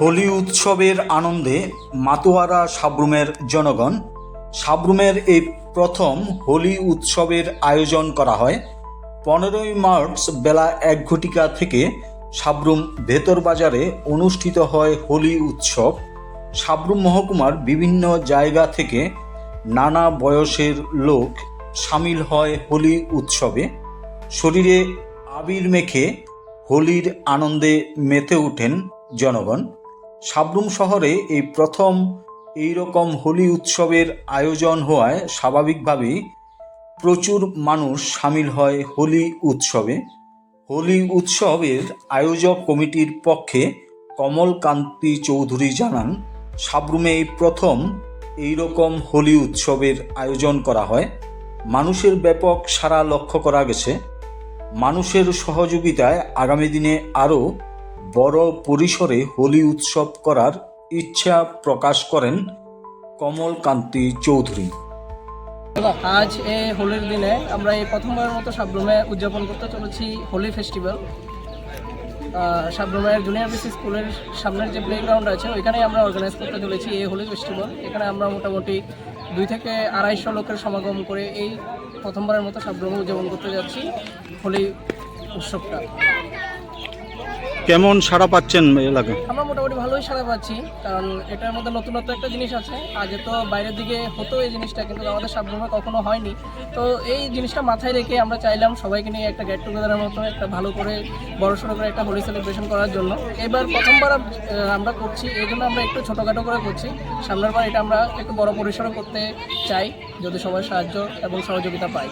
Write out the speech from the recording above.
হোলি উৎসবের আনন্দে মাতোয়ারা সাবরুমের জনগণ, সাবরুমের এই প্রথম হোলি উৎসবের আয়োজন করা হয়। পনেরোই মার্চ বেলা এক ঘটিকা থেকে সাবরুম ভেতর বাজারে অনুষ্ঠিত হয় হোলি উৎসব। সাবরুম মহকুমার বিভিন্ন জায়গা থেকে নানা বয়সের লোক সামিল হয় হোলি উৎসবে। শরীরে আবির মেখে হোলির আনন্দে মেতে ওঠেন জনগণ। সাবরুম শহরে এই প্রথম এই রকম হোলি উৎসবের আয়োজন হওয়ায় স্বাভাবিকভাবেই প্রচুর মানুষ সামিল হয় হোলি উৎসবে। হোলি উৎসবের আয়োজক কমিটির পক্ষে কমল কান্তি চৌধুরী জানান, সাবরুমে এই প্রথম এই রকম হোলি উৎসবের আয়োজন করা হয়। মানুষের ব্যাপক সারা লক্ষ্য করা গেছে। মানুষের সহযোগিতায় আগামী দিনে আরও বড় পরিসরে হোলি উৎসব করার ইচ্ছা প্রকাশ করেন কমল কান্তি চৌধুরী। আজ এই হোলির দিনে আমরা এই প্রথমবারের মতো সাবরুমে উদযাপন করতে চলেছি হোলি ফেস্টিভ্যাল। সাবরুমের জুনিয়র বিসি স্কুলের সামনের যে প্লেগ্রাউন্ড আছে, ওইখানেই আমরা অর্গানাইজ করতে চলেছি এই হোলি ফেস্টিভ্যাল এখানে আমরা মোটামুটি দুই থেকে আড়াইশো লোকের সমাগম করে এই প্রথমবারের মতো সাবরুমে উদযাপন করতে যাচ্ছি হোলি উৎসবটা। কেমন সাড়া পাচ্ছেন এলাকায়? আমরা মোটামুটি ভালোই সাড়া পাচ্ছি, কারণ এটার মধ্যে নতুনত্ব একটা জিনিস আছে। আগে তো বাইরের দিকে হতো এই জিনিসটা, কিন্তু আমাদের সাবরুমে কখনো হয়নি। তো এই জিনিসটা মাথায় রেখে আমরা চাইলাম সবাইকে নিয়ে একটা গেট টুগেদারের মতো, একটা ভালো করে, বড়সড় করে একটা হোলি সেলিব্রেশন করার জন্য। এবার প্রথমবার আমরা করছি, এই জন্য আমরা একটু ছোটোখাটো করে করছি। সামনের বার এটা আমরা একটু বড় পরিসরে করতে চাই, যদি সবাই সাহায্য এবং সহযোগিতা পাই